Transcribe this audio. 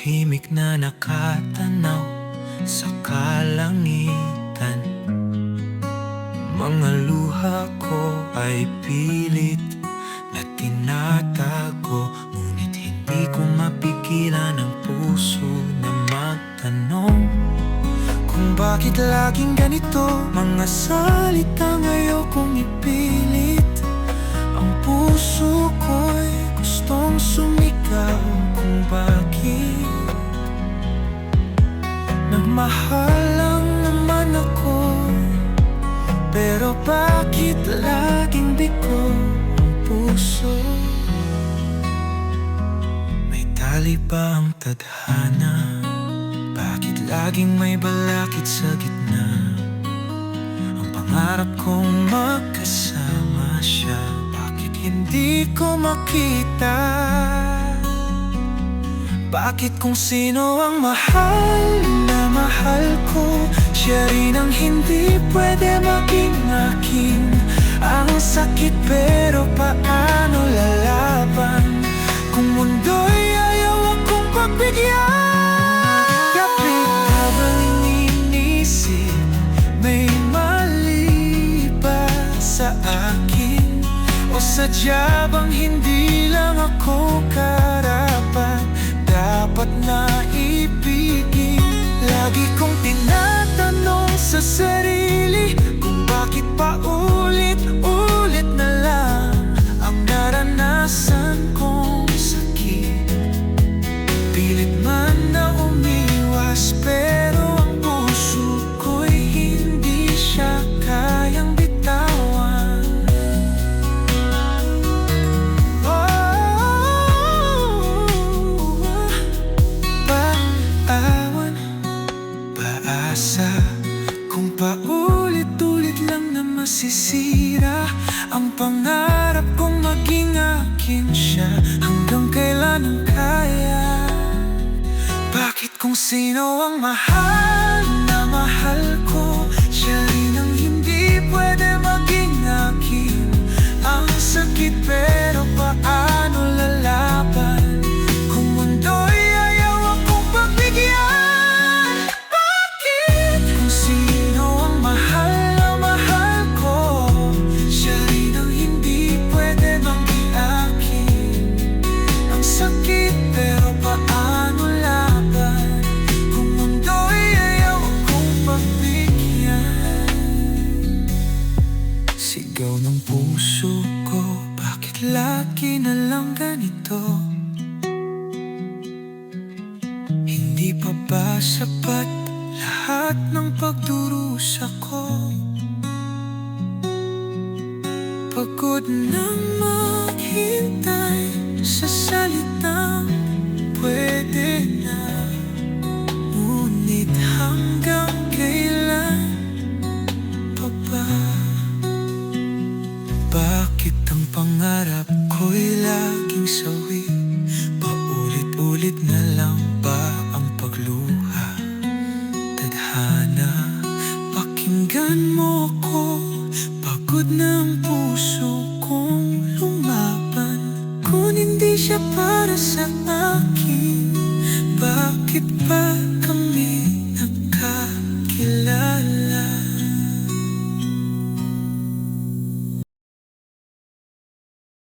tahimik na nakatanaw sa kalangitan. Mga luha ko ay pilit na tinatago Ngunit hindi ko mapigilan ang puso na magtanong Kung bakit laging ganito. Mga salitang ayokong ipilit Nagmahal lang naman ako Pero bakit laging biko ang puso May tali ba ang tadhana? Bakit laging may balakid sa gitna? Ang pangarap kong magkasama siya Bakit hindi ko makita? Bakit kung sino ang mahal na mahal ko? Siya rin ang hindi pwede maging akin Ang sakit. Pero paano lalaban Kung mundo'y ayaw akong pagbigyan? Kapit habang iniisip May mali ba sa akin? O sadya bang hindi lang ako karapat Dapat na ibigin paasa Kung paulit-ulit lang na masisira Ang pangarap kong maging akin siya. Hanggang kailan ang kaya? Bakit kung sino ang mahal na mahal ko Lagi na lang ganito? Hindi pa ba sapat lahat ng pagdurusa ko? Pagod nang maghintay sa salitang pwede pangarap ko'y laging sawi. Paulit-ulit na lang ba ang pagluha? Tadhana, pakinggan mo ko. Pagod ng puso kong lumaban. Kung hindi siya para sa akin Bakit ba kami nagkakilala?